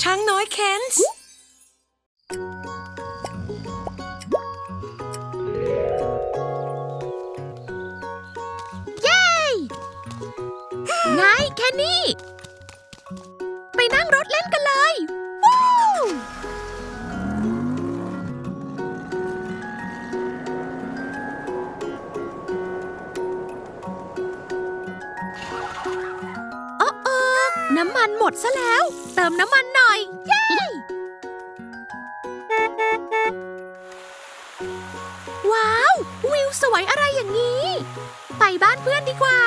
ช้างน้อยเคนส์ไงแคนนี่ ไปนั่งรถเล่นกันเลย มันหมดซะแล้ว เติมน้ำมันหน่อย เย้ ว้าว วิวสวยอะไรอย่างนี้ ไปบ้านเพื่อนดีกว่า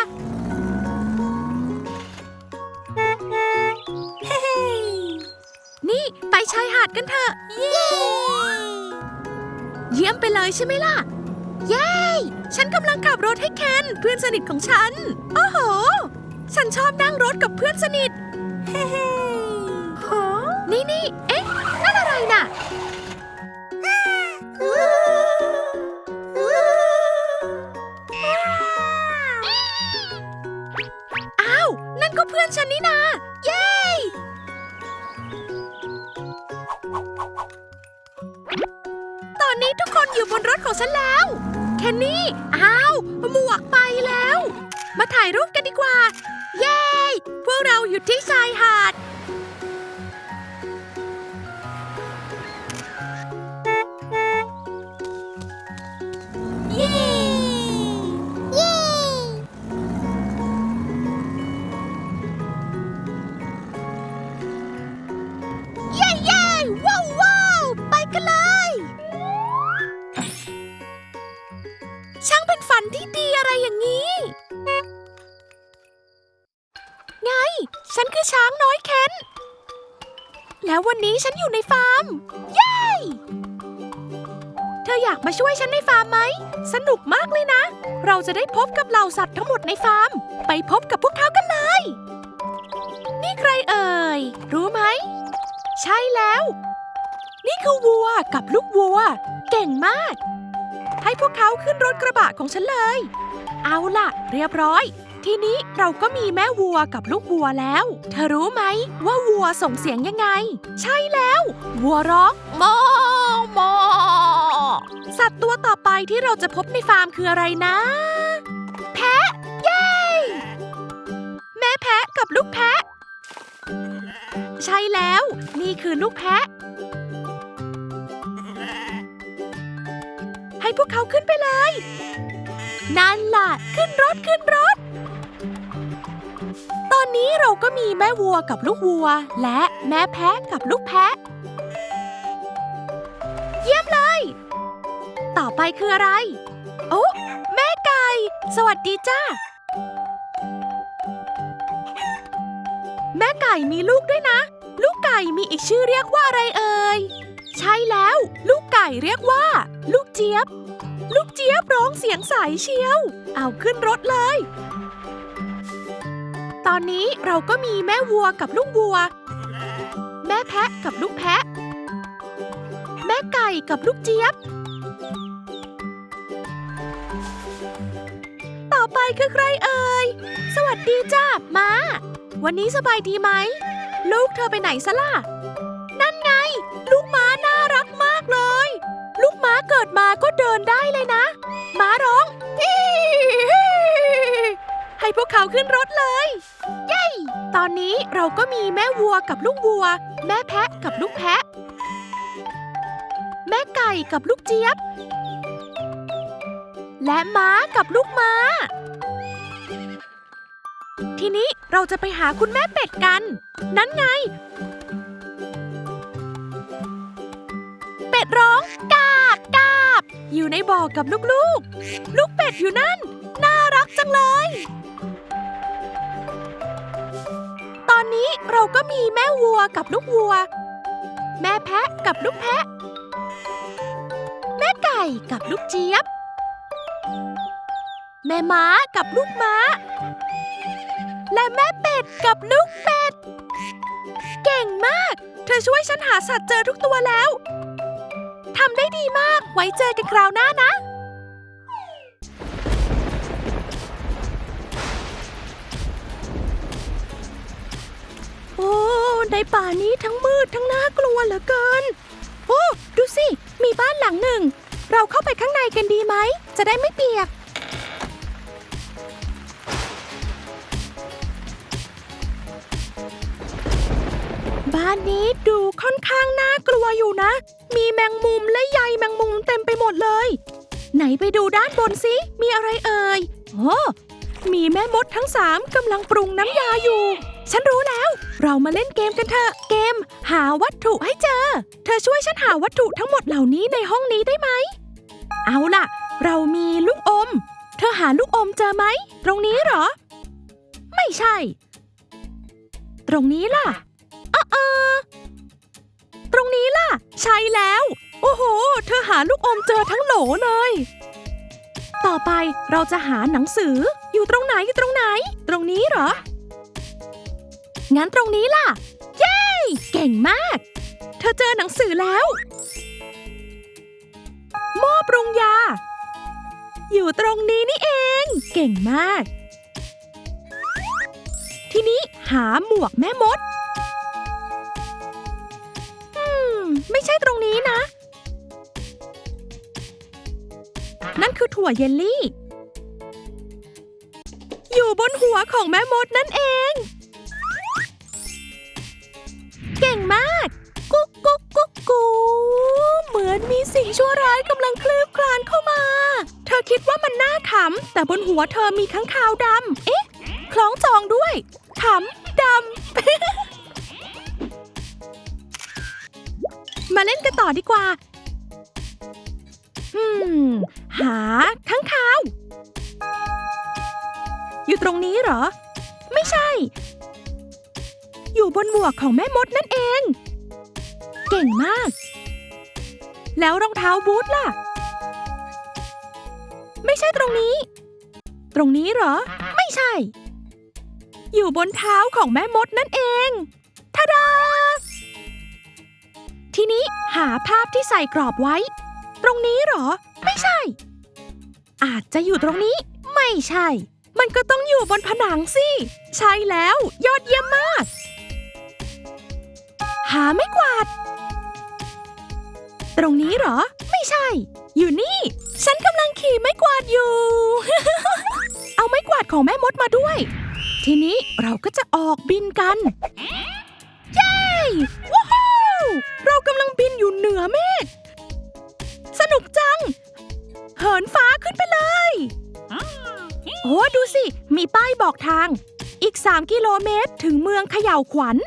นี่ไปชายหาดกันเถอะ เย้ เยี่ยมไปเลยใช่ไหมล่ะ เย้ ฉันกำลังขับรถให้เคนเพื่อนสนิทของฉัน โอ้โห ฉันชอบนั่งรถกับเพื่อนสนิท เากมาช่วยฉันในฟาร์มไหม สนุกมากเลยนะ เราจะได้พบกับเหล่าสัตว์ทั้งหมดในฟาร์ม ไปพบกับพวกเขากันเลย นี่ใครเอ่ย รู้ไหม ใช่แล้ว นี่คือวัวกับลูกวัว เก่งมาก ให้พวกเขาขึ้นรถกระบะของฉันเลย เอาล่ะ เรียบร้อย ทีนี้เราก็มีแม่วัวกับลูกวัวแล้ว เธอรู้ไหมว่าวัวส่งเสียงยังไง ใช่แล้ว วัวร้องมอม สัตว์ตัวต่อไปที่เราจะพบในฟาร์มคืออะไรนะ แพะ เย้ แม่แพะกับลูกแพะ ใช่แล้ว นี่คือลูกแพะ ให้พวกเขาขึ้นไปเลย นั่นล่ะ ขึ้นรถขึ้นรถ ตอนนี้เราก็มีแม่วัวกับลูกวัว และแม่แพะกับลูกแพะ เยี่ยมเลย ต่อไปคืออะไร โอ้แม่ไก่ สวัสดีจ้า แม่ไก่มีลูกด้วยนะ ลูกไก่มีอีกชื่อเรียกว่าอะไรเอ่ย ใช่แล้ว ลูกไก่เรียกว่า ลูกเจี๊ยบ ลูกเจี๊ยบร้องเสียงใสเชียว เอาขึ้นรถเลย ตอนนี้เราก็มีแม่วัวกับลูกวัว แม่แพะกับลูกแพะ แม่ไก่กับลูกเจี๊ยบ ไปคือใครเอ่ย สวัสดีจ้ามา วันนี้สบายดีไหม ลูกเธอไปไหนซะล่ะ นั่นไง ลูกม้าน่ารักมากเลย ลูกม้าเกิดมาก็เดินได้เลยนะ ม้าร้องอีให้พวกเขาขึ้นรถเลยเย้ตอนนี้เราก็มีแม่วัวกับลูกวัว แม่แพะกับลูกแพะ แม่ไก่กับลูกเจี๊ยบ และม้ากับลูกม้า ทีนี้เราจะไปหาคุณแม่เป็ดกัน นั้นไง เป็ดร้องกาบกาบ อยู่ในบ่อกับลูกๆ ลูกเป็ดอยู่นั่น น่ารักจังเลย ตอนนี้เราก็มีแม่วัวกับลูกวัว แม่แพะกับลูกแพะ แม่ไก่กับลูกเจี๊ยบ แม่ม้ากับลูกม้า และแม่เป็ดกับลูกเป็ด เก่งมาก เธอช่วยฉันหาสัตว์เจอทุกตัวแล้วทำได้ดีมากไว้เจอกันคราวหน้านะโอในป่านี้ทั้งมืดทั้งน่ากลัวเหลือเกิน โอ้ ดูสิ มีบ้านหลังหนึ่ง เราเข้าไปข้างในกันดีไหม จะได้ไม่เปียก บ้านนี้ดูค่อนข้างน่ากลัวอยู่นะ มีแมงมุมและใยแมงมุมเต็มไปหมดเลย ไหนไปดูด้านบนสิมีอะไรเอ่ยโอ้มีแม่มดทั้งสามกำลังปรุงน้ำยาอยู่ ฉันรู้แล้ว เรามาเล่นเกมกันเถอะ เกม หาวัตถุให้เจอ เธอช่วยฉันหาวัตถุทั้งหมดเหล่านี้ในห้องนี้ได้ไหม เอาล่ะ เรามีลูกอม เธอหาลูกอมเจอไหม ตรงนี้เหรอ ไม่ใช่ ตรงนี้ล่ะ ออเออ ตรงนี้ล่ะ ใช่แล้ว โอ้โห เธอหาลูกอมเจอทั้งโหลเลย ต่อไปเราจะหาหนังสือ อยู่ตรงไหนอยู่ตรงไหน ตรงนี้เหรอ งั้นตรงนี้ล่ะ เย้ เก่งมาก เธอเจอหนังสือแล้วหม้อปรุงยา อยู่ตรงนี้นี่เอง เก่งมาก ทีนี้หาหมวกแม่มด ไม่ใช่ตรงนี้นะ นั่นคือถั่วเยลลี่ อยู่บนหัวของแม่มดนั่นเอง เก่งมาก กุ๊กกุ๊กกุ๊กกูเหมือนมีสิ่งชั่วร้ายกำลังคลืบคลานเข้ามา เธอคิดว่ามันน่าขำแต่บนหัวเธอมีข้างคาวดำเอ๊ะ คล้องจองด้วยขำดำ มาเล่นกันต่อดีกว่า อืม หาข้างคาว อยู่ตรงนี้เหรอ ไม่ใช่ อยู่บนหมวกของแม่มดนั่นเอง เก่งมาก แล้วรองเท้าบูทล่ะ ไม่ใช่ตรงนี้ ตรงนี้เหรอ ไม่ใช่ อยู่บนเท้าของแม่มดนั่นเองทาดา ทีนี้หาภาพที่ใส่กรอบไว้ ตรงนี้เหรอ ไม่ใช่ อาจจะอยู่ตรงนี้ ไม่ใช่ มันก็ต้องอยู่บนผนังสิ ใช่แล้ว ยอดเยี่ยมมาก หาไม่กวาด ตรงนี้เหรอ ไม่ใช่ อยู่นี่ ฉันกำลังขี่ไม้กวาดอยู่ เอาไม้กวาดของแม่มดมาด้วย ทีนี้เราก็จะออกบินกัน เย้ ว้าว เรากำลังบินอยู่เหนือเมฆ สนุกจัง เหินฟ้าขึ้นไปเลย โอ้ดูสิ มีป้ายบอกทาง อีก 3 กิโลเมตรถึงเมืองเขย่าวขวัญ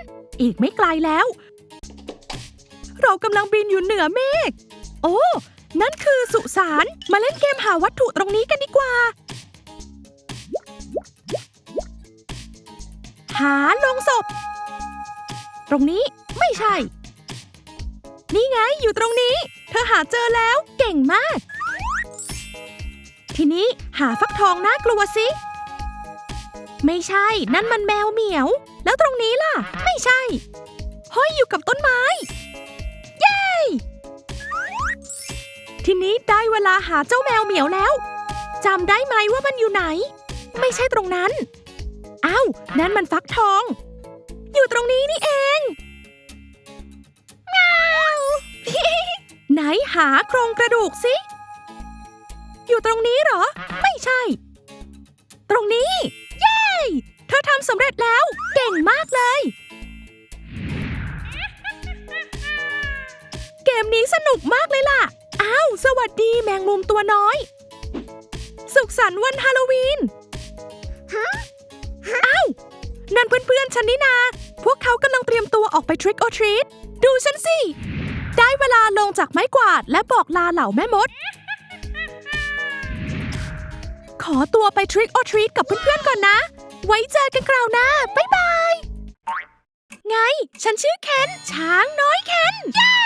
อีกไม่ไกลแล้ว เรากำลังบินอยู่เหนือเมฆ โอ้ นั่นคือสุสาน มาเล่นเกมหาวัตถุตรงนี้กันดีกว่า หาลงศพ ตรงนี้ไม่ใช่ นี่ไงอยู่ตรงนี้ เธอหาเจอแล้ว เก่งมาก ทีนี้หาฟักทองน่ากลัวสิ ไม่ใช่ นั่นมันแมวเหมียว แล้วตรงนี้ล่ะ ไม่ใช่ ห้อยอยู่กับต้นไม้ เย้ ทีนี้ได้เวลาหาเจ้าแมวเหมียวแล้วจำได้ไหมว่ามันอยู่ไหน ไม่ใช่ตรงนั้น อ้าว นั่นมันฟักทอง อยู่ตรงนี้นี่เองเงาไหนหาโครงกระดูกสิ อยู่ตรงนี้เหรอ ไม่ใช่ ตรงนี้ เย้ เธอทำสำเร็จแล้ว เก่งมากเลย เกมนี้สนุกมากเลยล่ะ อ้าว สวัสดีแมงมุมตัวน้อย สุขสันต์วันฮาโลวีนอ้าว นั่นเพื่อนๆ ฉันนี่นา พวกเขากำลังเตรียมตัวออกไป Trick or Treat ดูฉันสิ ได้เวลาลงจากไม้กวาดและบอกลาเหล่าแม่มด ขอตัวไป Trick or Treat กับเพื่อนๆ ก่อนนะ ไว้เจอกันคราวหน้า บ๊ายบาย ไง ฉันชื่อเคน ช้างน้อยเคน เย้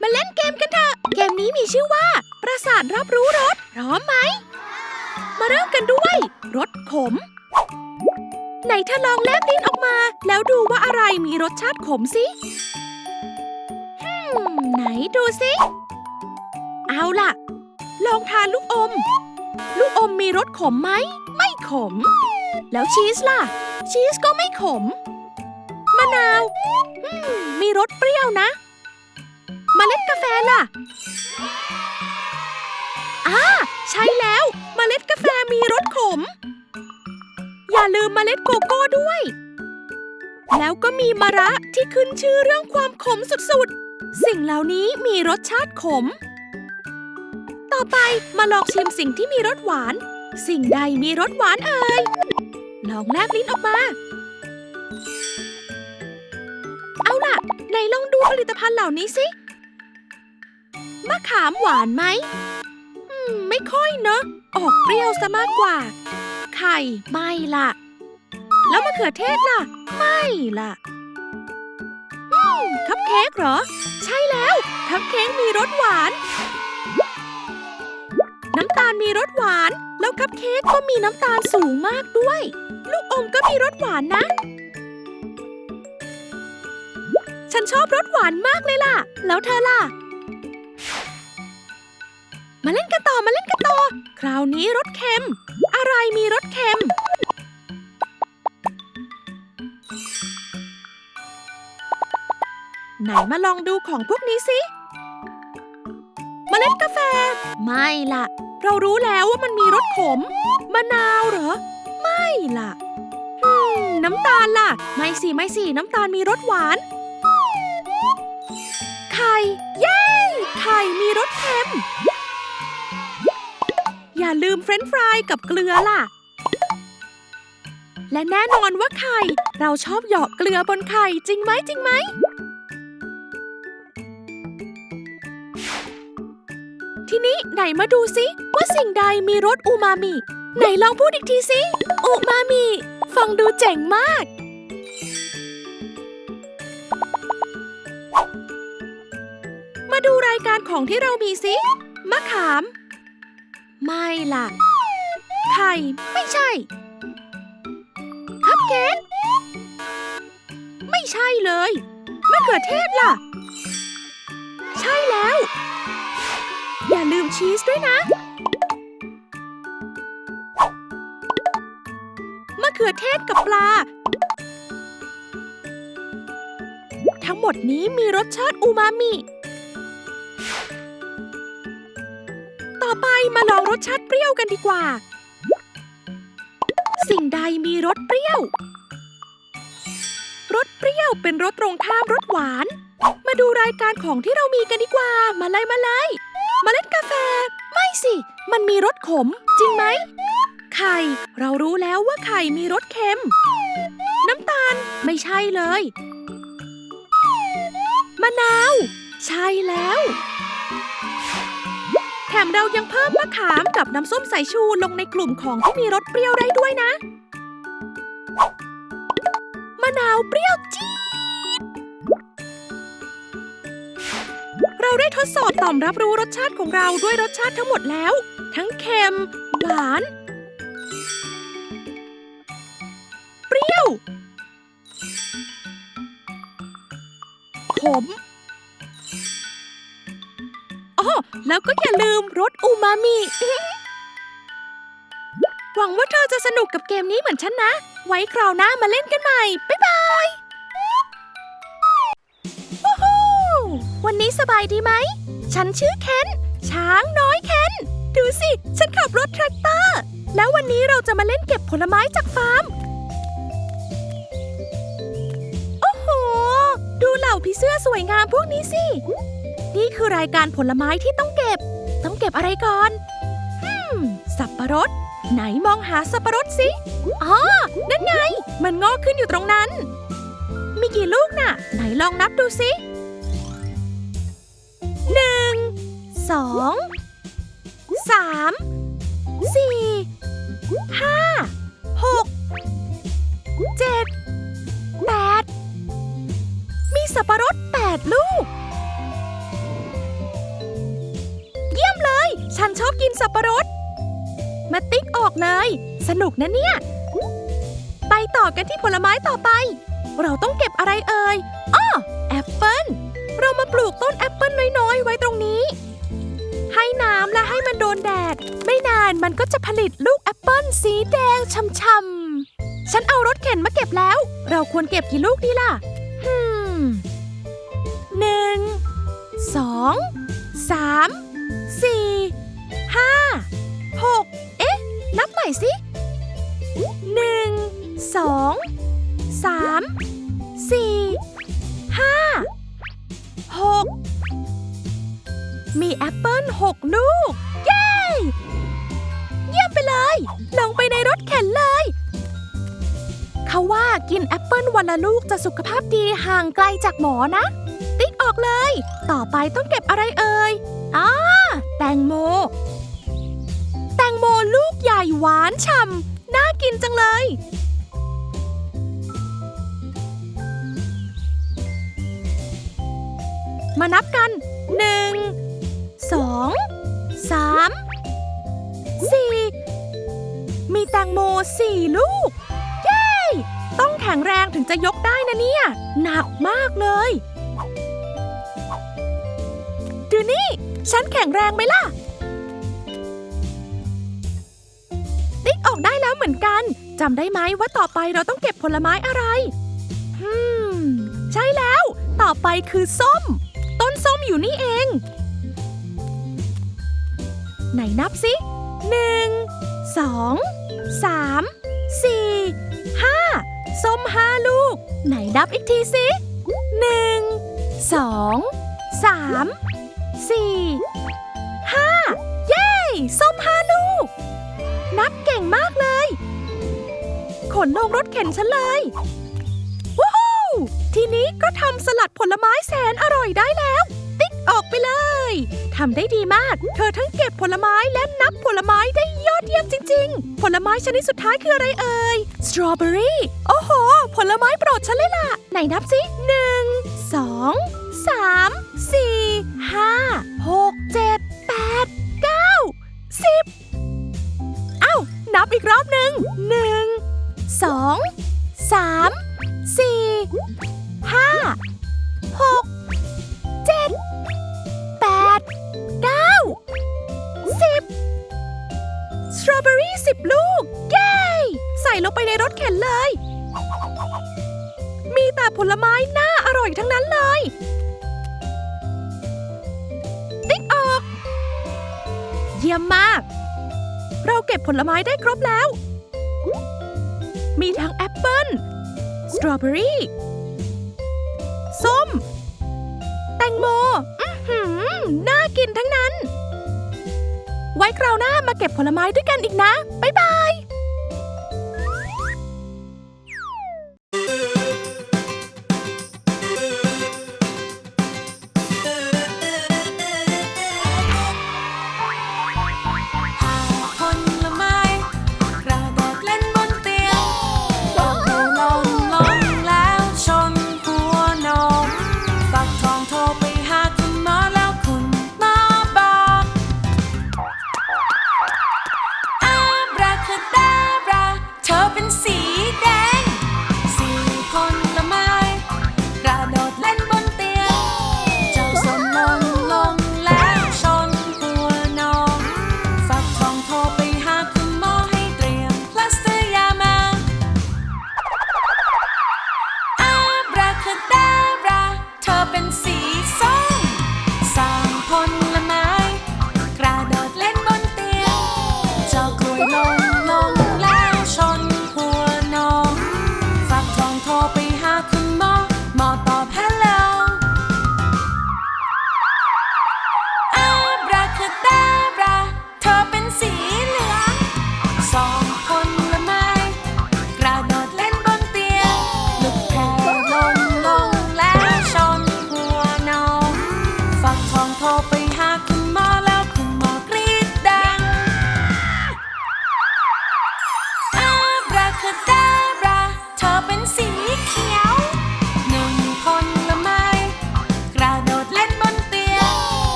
มาเล่นเกมกันเถอะ เกมนี้มีชื่อว่า ประสาทรับรู้รส พร้อมไหม มาเริ่มกันด้วย รสขม ไหนเธอลองแลบลิ้นออกมา แล้วดูว่าอะไรมีรสชาติขมสิฮึมไหนดูสิ เอาล่ะ ลองทานลูกอม ลูกอมมีรสขมไหม ไม่ขม แล้วชีสล่ะ ชีสก็ไม่ขม มะนาวมมีรสเปรี้ยวนะเมล็ดกาแฟล่ะอ่าใช่แล้วเมล็ดกาแฟมีรสขม อย่าลืมเมล็ดโกโก้ด้วย แล้วก็มีมะระที่ขึ้นชื่อเรื่องความขมสุดๆ สิ่งเหล่านี้มีรสชาติขม ต่อไปมาลองชิมสิ่งที่มีรสหวาน สิ่งใดมีรสหวานเอ่ย ลองแลบลิ้นออกมา เอาล่ะไหนลองดูผลิตภัณฑ์เหล่านี้สิมะขามหวานไหม อืม ไม่ค่อยเนอะ ออกเปรี้ยวซะมากกว่า ไข่ ไม่ล่ะ แล้วมะเขือเทศล่ะ ไม่ล่ะคัพเค้กเหรอ ใช่แล้ว คัพเค้กมีรสหวาน น้ำตาลมีรสหวาน แล้วคัพเค้กก็มีน้ำตาลสูงมากด้วย ลูกอมก็มีรสหวานนะ ฉันชอบรสหวานมากเลยล่ะ แล้วเธอล่ะ มาเล่นกันต่อมาเล่นกันต่อ คราวนี้รสเค็ม อะไรมีรสเค็ม ไหนมาลองดูของพวกนี้สิเมล็ดกาแฟ ไม่ล่ะ เรารู้แล้วว่ามันมีรสขม มะนาวเหรอ ไม่ล่ะน้ำตาลล่ะ ไม่สิ ไม่สิ น้ำตาลมีรสหวาน ไข่ เย้ ไข่มีรสเค็ม อย่าลืมเฟรนช์ฟรายกับเกลือล่ะ และแน่นอนว่าไข่ เราชอบหยาะเกลือบนไข่ จริงไหมจริงไหม ทีนี้ไหนมาดูสิว่าสิ่งใดมีรสอูมามิ ไหนลองพูดอีกทีสิอูมามิฟังดูเจ๋งมาก มาดูรายการของที่เรามีสิมะขาม ไม่ล่ะ ไข่ไม่ใช่ คัพเค้กไม่ใช่เลยมะเขือเทศล่ะ ใช่แล้ว อย่าลืมชีสด้วยนะมะเขือเทศกับปลา ทั้งหมดนี้มีรสชาติอูมามิ อไปมาลองรสชาติเปรี้ยวกันดีกว่า สิ่งใดมีรสเปรี้ยว รสเปรี้ยวเป็นรสตรงข้ามรสหวาน มาดูรายการของที่เรามีกันดีกว่า มาเลยมาเลยมเมล็ดกาแฟ ไม่สิ มันมีรสขม จริงไหม ไข่ เรารู้แล้วว่าไข่มีรสเค็ม น้ำตาลไม่ใช่เลย มะนาว ใช่แล้ว แถมเรายังเพิ่มมะขามกับน้ำส้มสายชูลงในกลุ่มของที่มีรสเปรี้ยวได้ด้วยนะ มะนาวเปรี้ยวจี๊ด เราได้ทดสอบต่อมรับรู้รสชาติของเราด้วยรสชาติทั้งหมดแล้ว ทั้งเค็ม หวาน เปรี้ยว ขม แล้วก็อย่าลืมรสอูมามิ หวังว่าเธอจะสนุกกับเกมนี้เหมือนฉันนะ ไว้คราวหน้ามาเล่นกันใหม่ บ๊ายบายวันนี้สบายดีไหม ฉันชื่อเคนช้างน้อยเคนดูสิ ฉันขับรถแทรกเตอร์ แล้ววันนี้เราจะมาเล่นเก็บผลไม้จากฟาร์ม โอ้โห ดูเหล่าผีเสื้อสวยงามพวกนี้สิ นี่คือรายการผลไม้ที่ต้องเก็บ ต้องเก็บอะไรก่อนฮึมสับปะรด ไหนมองหาสับปะรดสิอ๋อนั่นไง มันงอกขึ้นอยู่ตรงนั้น มีกี่ลูกน่ะ ไหนลองนับดูสิหนึ่งสองสามสี่ห้าหกเจ็ดแปดมีสับปะรดแปดลูก ฉันชอบกินสับปะรด มาติ๊กออกเลย สนุกนะเนี่ย ไปต่อกันที่ผลไม้ต่อไป เราต้องเก็บอะไรเอ่ยอ้อแอปเปิ้ล เรามาปลูกต้นแอปเปิ้ลน้อยๆ ไว้ตรงนี้ ให้น้ำและให้มันโดนแดด ไม่นานมันก็จะผลิตลูกแอปเปิ้ลสีแดงช่ำๆ ฉันเอารถเข็นมาเก็บแล้ว เราควรเก็บกี่ลูกดีล่ะมหนึ่งสองสามสี่ ห้าหกเอ๊ะ นับใหม่สิหนึ่งสองสามสี่ห้าหกมีแอปเปิ้ลหกลูก เย้ เยี่ยมไปเลย ลงไปในรถเข็นเลย เขาว่ากินแอปเปิ้ลวันละลูกจะสุขภาพดีห่างไกลจากหมอนะ ติ๊กออกเลย ต่อไปต้องเก็บอะไรเอ่ยอ่าแตงโม ใหญ่หวานฉ่ำน่ากินจังเลย มานับกันหนึ่งสองสามสี่มีแตงโมสี่ลูก เย้ ต้องแข็งแรงถึงจะยกได้นะเนี่ย หนักมากเลย ดูนี่ ฉันแข็งแรงไหมล่ะ ออกได้แล้วเหมือนกันจำได้ไหมว่าต่อไปเราต้องเก็บผลไม้อะไรฮึมใช่แล้ว ต่อไปคือส้ม ต้นส้มอยู่นี่เอง ไหนนับสิหนึ่งสองสามสี่ห้าส้มห้าลูก ไหนนับอีกทีสิหนึ่งสองสามสี่ห้าเย้ ส้มห้าลูก นลงรถเข็นฉันเลยว้าวทีนี้ก็ทำสลัดผลไม้แสนอร่อยได้แล้ว ติ๊กออกไปเลยทำได้ดีมาก เธอทั้งเก็บผลไม้และนับผลไม้ได้ยอดเยี่ยมจริง ๆ ผลไม้ชนิดสุดท้ายคืออะไรเอ่ยสตรอเบอรี่โอ้โห ผลไม้โปรดฉันเลยล่ะ ไหนนับสิหนึ่งสองสามสี่ห้าหกเจ็ดแปดเก้าสิบเอ้านับอีกรอบหนึ่งหนึ่ง สองสามสี่ห้าหกเจ็ดแปดเก้าสิบสตรอเบอรี่สิบลูก เย้ ใส่ลงไปในรถเข็นเลย มีแต่ผลไม้น่าอร่อยทั้งนั้นเลย ติ๊กออก เยี่ยมมาก เราเก็บผลไม้ได้ครบแล้ว มีทั้งแอปเปิ้ล สตรอเบอรี่ ส้ม แตงโม อื้อหือ น่ากินทั้งนั้น ไว้คราวหน้ามาเก็บผลไม้ด้วยกันอีกนะ บ๊ายบาย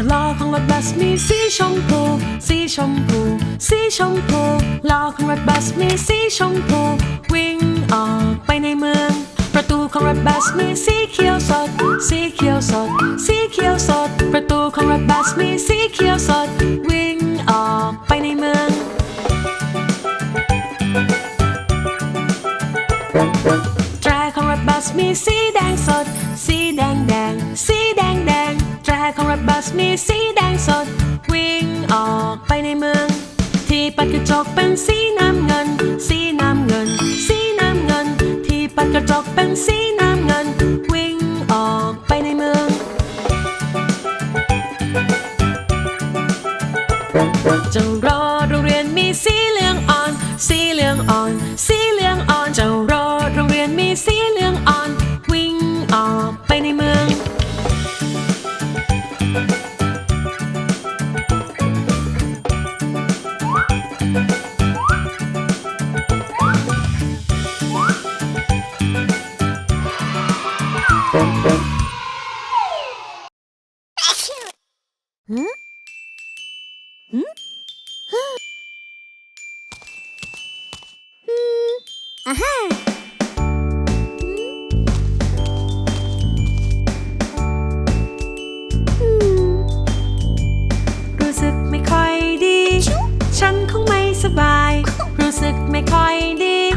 จล้อของรถบัสมีสีชมพู สีชมพู สีชมพูล้อของรถบัสมีสีชมพู วิ่งออกไปในเมือง ประตูของรถบัสมีสีเขียวสด สีเขียวสด สีเขียวสด ประตูของรถบัสมีสีเขียวสด วิ่งออกไปในเมือง แตรของรถบัสมีสีแดงสด สมีสีแดงสด วิ่งออกไปในเมือง ที่ปัดกระจกเป็นสีน้ำเงิน สีน้ำเงิน สีน้ำเงิน ที่ปัดกระจกเป็นสีน้ำเงิน วิ่งออกไปในเมืองจ้ารอโรงเรียนมีสีเหลืองอ่อน สีเหลืองอ่อน สบาย รู้สึกไม่ค่อยดี